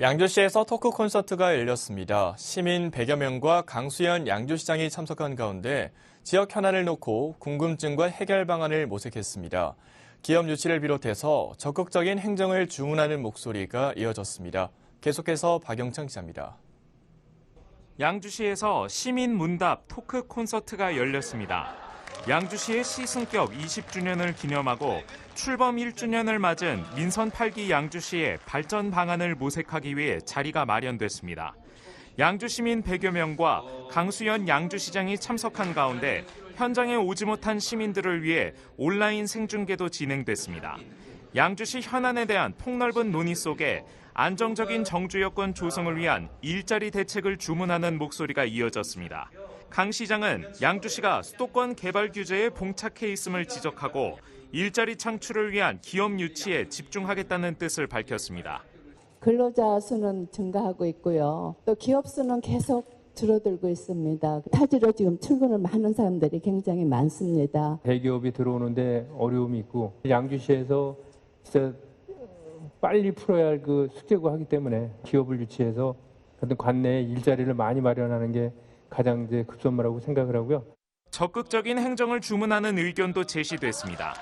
양주시에서 토크 콘서트가 열렸습니다. 시민 100여 명과 강수현 양주시장이 참석한 가운데 지역 현안을 놓고 궁금증과 해결 방안을 모색했습니다. 기업 유치를 비롯해서 적극적인 행정을 주문하는 목소리가 이어졌습니다. 계속해서 박영창 기자입니다. 양주시에서 시민 문답 토크 콘서트가 열렸습니다. 양주시의 시승격 20주년을 기념하고 출범 1주년을 맞은 민선 8기 양주시의 발전 방안을 모색하기 위해 자리가 마련됐습니다. 양주 시민 100여 명과 강수현 양주시장이 참석한 가운데 현장에 오지 못한 시민들을 위해 온라인 생중계도 진행됐습니다. 양주시 현안에 대한 폭넓은 논의 속에 안정적인 정주 여건 조성을 위한 일자리 대책을 주문하는 목소리가 이어졌습니다. 강 시장은 양주시가 수도권 개발 규제에 봉착해 있음을 지적하고 일자리 창출을 위한 기업 유치에 집중하겠다는 뜻을 밝혔습니다. 근로자 수는 증가하고 있고요. 또 기업 수는 계속 줄어들고 있습니다. 타지로 지금 출근을 많은 사람들이 굉장히 많습니다. 대기업이 들어오는데 어려움이 있고 양주시에서 진짜 빨리 풀어야 할 그 숙제고 하기 때문에 기업을 유치해서 어떤 관내에 일자리를 많이 마련하는 게 가장 이제 급선무라고 생각을 하고요. 적극적인 행정을 주문하는 의견도 제시됐습니다.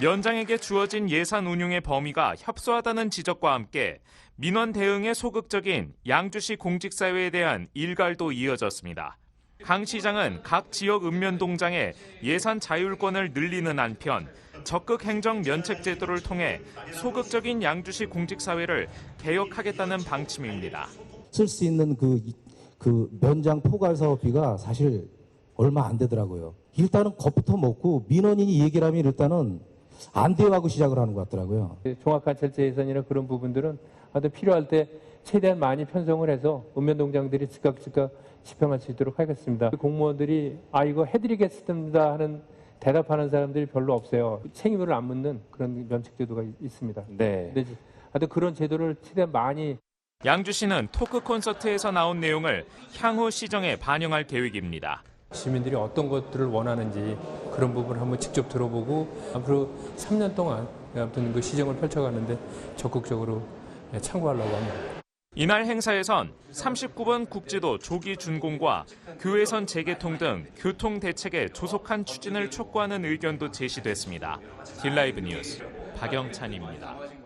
면장에게 주어진 예산 운용의 범위가 협소하다는 지적과 함께 민원 대응에 소극적인 양주시 공직사회에 대한 일갈도 이어졌습니다. 강 시장은 각 지역 읍면동장에 예산 자율권을 늘리는 한편 적극 행정 면책 제도를 통해 소극적인 양주시 공직사회를 개혁하겠다는 방침입니다. 쓸 수 있는 그, 그 면장 포괄 사업비가 사실 얼마 안 되더라고요. 일단은 겁부터 먹고 민원인이 얘기를 하면 일단은 안 돼요 하고 시작을 하는 것 같더라고요. 종합관찰제 예산이나 그런 부분들은 아무튼 필요할 때 최대한 많이 편성을 해서 읍면동장들이 즉각 즉각 집행할 수 있도록 하겠습니다. 공무원들이 아 이거 해드리겠습니다 하는 대답하는 사람들이 별로 없어요. 책임을 안 묻는 그런 면책제도가 있습니다. 네. 근데 하여튼 그런 제도를 최대한 많이 양주시는 토크 콘서트에서 나온 내용을 향후 시정에 반영할 계획입니다. 시민들이 어떤 것들을 원하는지 그런 부분을 한번 직접 들어보고 앞으로 3년 동안 아무튼 그 시정을 펼쳐가는데 적극적으로 참고하려고 합니다. 이날 행사에선 39번 국지도 조기 준공과 교외선 재개통 등 교통 대책의 조속한 추진을 촉구하는 의견도 제시됐습니다. 딜라이브 뉴스 박영찬입니다.